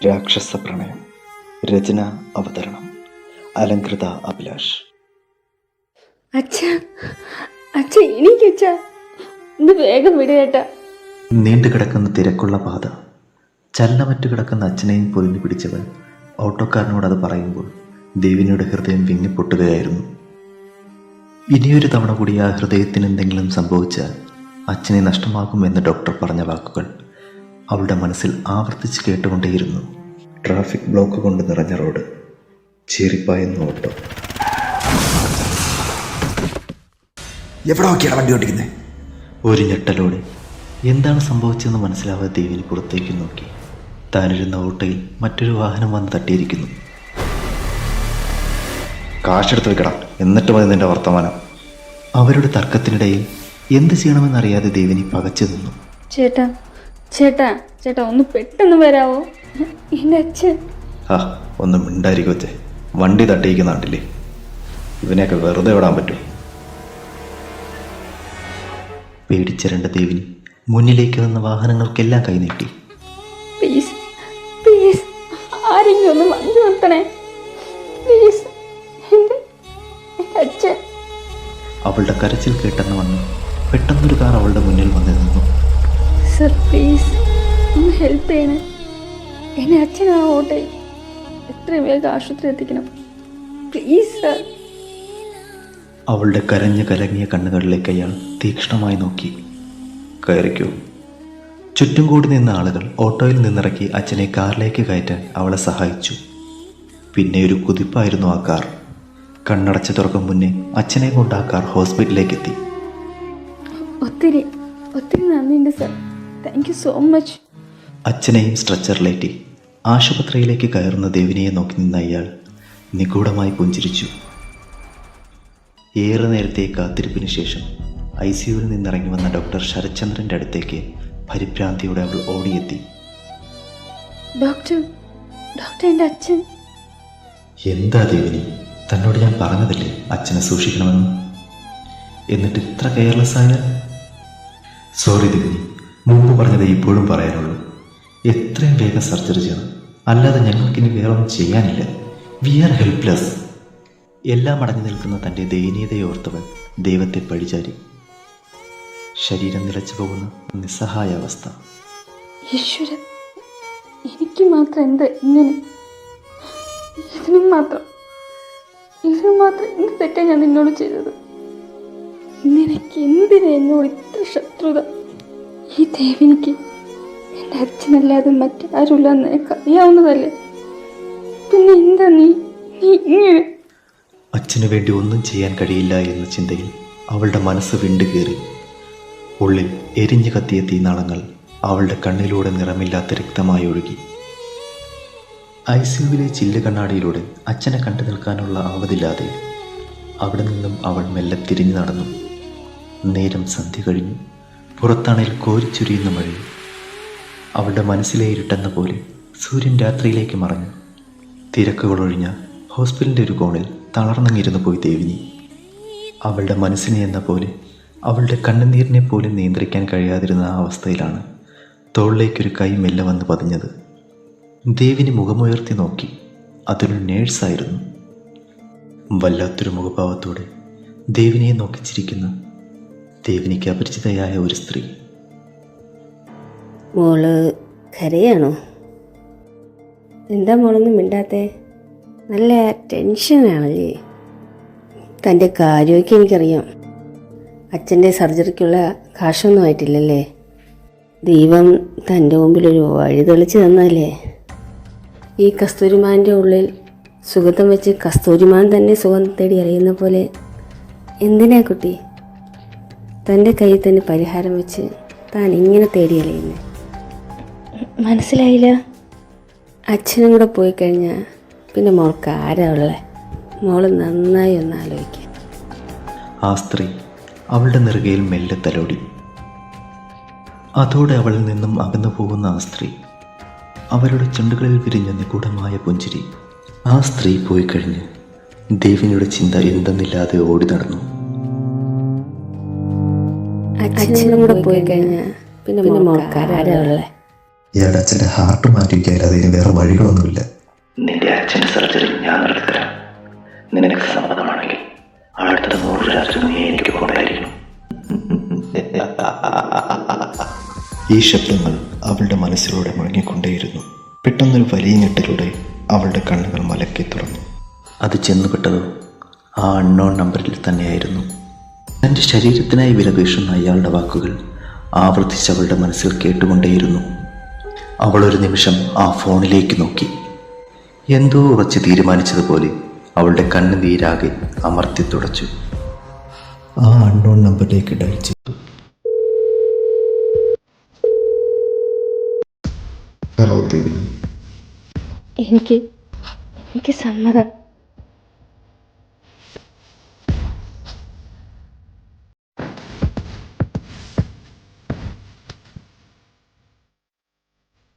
രാക്ഷസ പ്രണയം രചന അവതരണം അലങ്കൃത അഭിലാഷ്. അച്ഛാ അച്ഛ എനിക്ക് അച്ഛ. ഇത് വേഗം നീണ്ടു കിടക്കുന്ന തിരക്കുള്ള പാത ചലനമറ്റു കിടക്കുന്ന അച്ഛനെയും പൊതിഞ്ഞു പിടിച്ചവൻ ഓട്ടോക്കാരനോട് അത് പറയുമ്പോൾ ദേവിനിയുടെ ഹൃദയം വിങ്ങിപ്പൊട്ടുകയായിരുന്നു. ഇനിയൊരു തവണ കൂടി ആ ഹൃദയത്തിന് എന്തെങ്കിലും സംഭവിച്ചാൽ അച്ഛനെ നഷ്ടമാകുമെന്ന് ഡോക്ടർ പറഞ്ഞ വാക്കുകൾ അവളുടെ മനസ്സിൽ ആവർത്തിച്ച് കേട്ടുകൊണ്ടേയിരുന്നു. ട്രാഫിക് ബ്ലോക്ക് കൊണ്ട് നിറഞ്ഞ റോഡ്. ചീറിപ്പായുന്ന ഓട്ടോ എവിടെ നോക്കിയാണ് വണ്ടി ഓടിക്കുന്നത്? ഒരു ഞെട്ടലോടെ. എന്താണ് സംഭവിച്ചതെന്ന് മനസ്സിലാവാതെ ദേവിന് പുറത്തേക്ക് നോക്കി. താനിരുന്ന ഓട്ടോയിൽ മറ്റൊരു വാഹനം വന്ന് തട്ടിയിരിക്കുന്നു. കാശെടുത്ത് വെക്കടാ എന്നിട്ട് മതി നിന്റെ വർത്തമാനം. അവരുടെ തർക്കത്തിനിടയിൽ എന്ത് ചെയ്യണമെന്നറിയാതെ ദേവിനി പകച്ചു നിന്നു. ചേട്ടാ ചേട്ടാ ചേട്ടാ ഒന്ന് പെട്ടെന്ന് വരാവോ? എന്റെ അച്ഛൻ. ആ ഒന്ന് മിണ്ടായിരിക്കും അച്ഛേ. വണ്ടി തട്ടിയിരിക്കുന്ന കണ്ടില്ലേ? ഇവനെയൊക്കെ വെറുതെ വിടാൻ പറ്റും. പേടിച്ചിരണ്ട ദേവിനി മുന്നിലേക്ക് വന്ന വാഹനങ്ങൾക്കെല്ലാം കൈനീട്ടി പ്ലീസ് പ്ലീസ് ആരെങ്കിലും ഒന്ന് വണ്ടി നിർത്തണേ. പ്ലീസ് അവളുടെ കരച്ചിൽ കേട്ടെന്ന് വന്നു പെട്ടെന്നൊരു കാർ അവളുടെ മുന്നിൽ വന്നിരുന്നു. നിന്നു സർ പ്ലീസ് ഒന്ന് ഹെൽപ്പ് ചെയ്യണേ. എന്നെ ഓട്ടോയിൽ എത്രയും വേഗം ആശുപത്രി എത്തിക്കണം. പ്ലീസ് സർ അവളുടെ കരഞ്ഞ് കലങ്ങിയ കണ്ണുകളിലേക്ക് അയാൾ തീക്ഷ്ണമായി നോക്കി. കയറിക്കൂ. ചുറ്റും കൂടി നിന്ന ആളുകൾ ഓട്ടോയിൽ നിന്നിറക്കി അച്ഛനെ കാറിലേക്ക് കയറ്റാൻ അവളെ സഹായിച്ചു. പിന്നെ ഒരു കുതിപ്പായിരുന്നു ആ കാർ. കണ്ണടച്ച് തുറക്കും മുന്നേ അച്ഛനെ കൊണ്ട് ആ കാർ ഹോസ്പിറ്റലിലേക്ക് എത്തി ഒത്തിരി ഒത്തിരി നന്ദിയുണ്ട് sir thank you so much അച്ഛനെയും സ്ട്രെച്ചറിലേറ്റി ആശുപത്രിയിലേക്ക് കയറുന്ന ദേവിനിയെ നോക്കി നിന്ന അയാൾ നിഗൂഢമായി പുഞ്ചിരിച്ചു. ഏറെ നേരത്തെ കാത്തിരിപ്പിന് ശേഷം ഐ സിയുവിൽ നിന്നിറങ്ങി വന്ന ഡോക്ടർ ശരത്ചന്ദ്രന്റെ അടുത്തേക്ക് പരിഭ്രാന്തിയോടെ അവൾ ഓടിയെത്തി. ഡോക്ടർ ഡോക്ടർ എന്റെ അച്ഛൻ. എന്താ ദേവിനി? തന്നോട് ഞാൻ പറഞ്ഞതല്ലേ അച്ഛനെ സൂക്ഷിക്കണമെന്ന്? എന്നിട്ട് ഇത്ര കെയർലെസ് ആയ സോറി ദേവിനി. മുമ്പ് പറഞ്ഞത് ഇപ്പോഴും പറയാനുള്ളൂ. എത്രയും വേഗം സർജറി ചെയ്യണം. അല്ലാതെ ഞങ്ങൾക്കിനി വേറൊന്നും ചെയ്യാനില്ല. We are helpless. എല്ലാം അടഞ്ഞു നിൽക്കുന്ന തന്റെ ദയനീയതയോർത്തവൻ ദൈവത്തെ പഴിചാരി. ശരീരം നിലച്ചു പോകുന്ന നിസ്സഹായ അവസ്ഥ. എനിക്ക് മാത്രം എന്താ ഇങ്ങനെ? ഇതിനും മാത്രം. ഇതിനും മാത്രം എന്ത് ഞാൻ നിന്നോട് ചെയ്തത്? നിനക്ക് എന്തിനാ എന്നോട് ഇത്ര ശത്രുത? ഈ ദേവിനിക്ക് എന്റെ അച്ഛനല്ലാതെ മറ്റാരുമില്ല എന്ന് എനിക്ക് അറിയാവുന്നതല്ലേ? പിന്നെ എന്താ നീ? നീ ഇങ്ങനെ അച്ഛനു വേണ്ടി ഒന്നും ചെയ്യാൻ കഴിയില്ല എന്ന ചിന്തയിൽ അവളുടെ മനസ്സ് വിണ്ടുകീറി ഉള്ളിൽ എരിഞ്ഞു കത്തിയ തീനാളങ്ങൾ അവളുടെ കണ്ണിലൂടെ നിറമില്ലാത്ത രക്തമായി ഒഴുകി. ഐ സിയുവിലെ ചില്ല് കണ്ണാടിയിലൂടെ അച്ഛനെ കണ്ടു നിൽക്കാനുള്ള ആവതില്ലാതെ അവിടെ നിന്നും അവൾ മെല്ലെ തിരിഞ്ഞു നടന്നു. നേരം സന്ധ്യ കഴിഞ്ഞു. പുറത്താണേൽ കോരിച്ചൊരിയുന്ന മഴയും അവളുടെ മനസ്സിലെ ഇരുട്ടെന്ന പോലെ സൂര്യൻ രാത്രിയിലേക്ക് മറഞ്ഞു. തിരക്കുകളൊഴിഞ്ഞ ഹോസ്പിറ്റലിന്റെ ഒരു കോണിൽ തളർന്നങ്ങിരുന്നു പോയി ദേവിനി. അവളുടെ മനസ്സിനെ എന്ന പോലെ അവളുടെ കണ്ണുനീരിനെ പോലും നിയന്ത്രിക്കാൻ കഴിയാതിരുന്ന ആ അവസ്ഥയിലാണ് തോളിലേക്കൊരു കൈ മെല്ലെ വന്ന് പതിഞ്ഞത്. ദേവിനി മുഖമുയർത്തി നോക്കി. അതൊരു നേഴ്സായിരുന്നു. വല്ലാത്തൊരു മുഖഭാവത്തോടെ ദേവിനിയെ നോക്കി ചിരിക്കുന്ന. ദേവിനിക്ക് അപരിചിതയായ ഒരു സ്ത്രീ. മോൾ കരയാണോ? എന്താ മോളൊന്നും മിണ്ടാത്തെ? നല്ല ടെൻഷനാണല്ലേ? തന്റെ കാര്യമൊക്കെ എനിക്കറിയാം. അച്ഛന്റെ സർജറിക്കുള്ള കാശൊന്നും ആയിട്ടില്ലല്ലേ? ദൈവം തന്റെ മുമ്പിൽ ഒരു വഴി തെളിച്ച് തന്നല്ലേ ഈ കസ്തൂരിമാന്റെ ഉള്ളിൽ സുഗന്ധം വെച്ച് കസ്തൂരിമാൻ തന്നെ സുഖം തേടി അറിയുന്ന പോലെ എന്തിനാ കുട്ടി? തന്റെ കയ്യിൽ തന്നെ പരിഹാരം വെച്ച് താൻ ഇങ്ങനെ തേടി മനസ്സിലായില്ല. അച്ഛനും കൂടെ പോയി കഴിഞ്ഞാൽ പിന്നെ മോൾക്ക് ആരാ ഉള്ളത് മോൾ നന്നായി ഒന്ന് ആലോചിക്കുക ആ സ്ത്രീ അവളുടെ നെറുകയിൽ മെല്ലെ തലോടി. അതോടെ അവളിൽ നിന്നും അകന്നു പോകുന്ന ആ സ്ത്രീ അവരുടെ ചുണ്ടുകളിൽ വിരിഞ്ഞ നിഗൂഢമായ പുഞ്ചിരി. ആ സ്ത്രീ പോയി കഴിഞ്ഞ് ദേവിനിയുടെ ചിന്ത എന്തെന്നില്ലാതെ ഓടി നടന്നു. അച്ഛനും കൂടെ പോയി കഴിഞ്ഞാൽ പിന്നെ ആരാ ഉള്ളത്? ഇയാളുടെ അച്ഛന്റെ ഹാർട്ട് മാറ്റി വയ്ക്കാതെ ഇതിന് വേറെ വഴികളൊന്നുമില്ല. നിന്റെ അച്ഛന്റെ സർജറി ഞാൻ നടത്തിത്തരാം. നിനക്ക് സമ്മതമാണെങ്കിൽ അടുത്ത നൂറ് രാത്രി നീ എനിക്ക് കൊണ്ടായിരിക്കണം ഈ ശബ്ദങ്ങൾ അവളുടെ മനസ്സിലൂടെ മുഴങ്ങിക്കൊണ്ടേയിരുന്നു. പെട്ടെന്നൊരു വലിയ ഞെട്ടലൂടെ അവളുടെ കണ്ണുകൾ മലക്കി തുറന്നു. അത് ചെന്നുപെട്ടത് ആ അൺനോൺ നമ്പറിൽ തന്നെയായിരുന്നു. തന്റെ ശരീരത്തിനായി വിലപേശുന്ന അയാളുടെ വാക്കുകൾ ആവർത്തിച്ച് അവളുടെ മനസ്സിൽ കേട്ടുകൊണ്ടേയിരുന്നു. അവൾ ഒരു നിമിഷം ആ ഫോണിലേക്ക് നോക്കി. എന്തോ ഉറച്ച് തീരുമാനിച്ചതുപോലെ അവളുടെ കണ്ണുനീരാകെ അമർത്തി തുടച്ചു. ആ അൺനോൺ നമ്പറിലേക്ക് ഡയൽ ചെയ്തു. ഹലോ ദേവി. എനിക്ക് എനിക്ക് സമ്മതം.